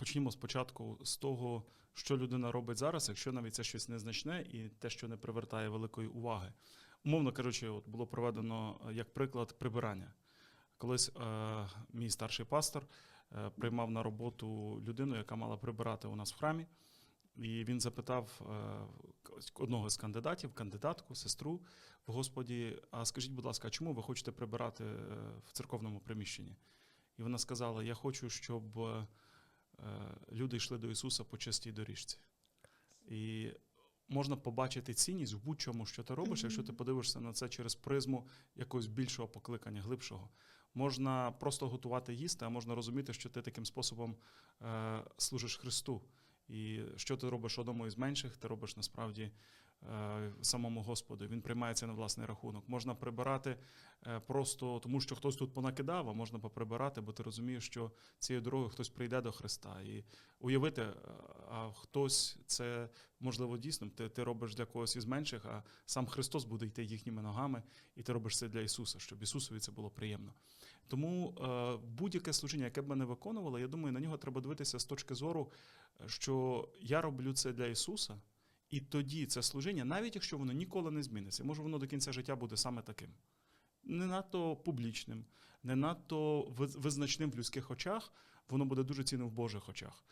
почнімо спочатку з того, що людина робить зараз, якщо навіть це щось незначне і те, що не привертає великої уваги. Умовно кажучи, от було проведено е, як приклад прибирання. Колись е, мій старший пастор е, приймав на роботу людину, яка мала прибирати у нас в храмі. І він запитав е, одного з кандидатів, кандидатку, сестру в Господі: А скажіть, будь ласка, чому ви хочете прибирати е, в церковному приміщенні? І вона сказала: Я хочу, щоб люди йшли до Ісуса по чистій доріжці. І можна побачити цінність в будь-чому, що ти робиш, якщо ти подивишся на це через призму якогось більшого покликання, глибшого. Можна просто готувати їсти, а можна розуміти, що ти таким способом е, служиш Христу. І що ти робиш одному із менших, ти робиш насправді е, самому Господу. Він приймається на власний рахунок. Можна прибирати е, просто тому, що хтось тут понакидав, а можна поприбирати, бо ти розумієш, що цією дорогою хтось прийде до Христа. І уявити, е, а хтось це можливо дійсно. Ти, ти робиш для когось із менших, а сам Христос буде йти їхніми ногами, і ти робиш це для Ісуса, щоб Ісусові це було приємно. Тому е, будь-яке служіння, яке б ми не виконували, я думаю, на нього треба дивитися з точки зору, що я роблю це для Ісуса, і тоді це служіння, навіть якщо воно ніколи не зміниться, може воно до кінця життя буде саме таким. Не надто публічним, не надто визначним в людських очах, воно буде дуже цінним в Божих очах.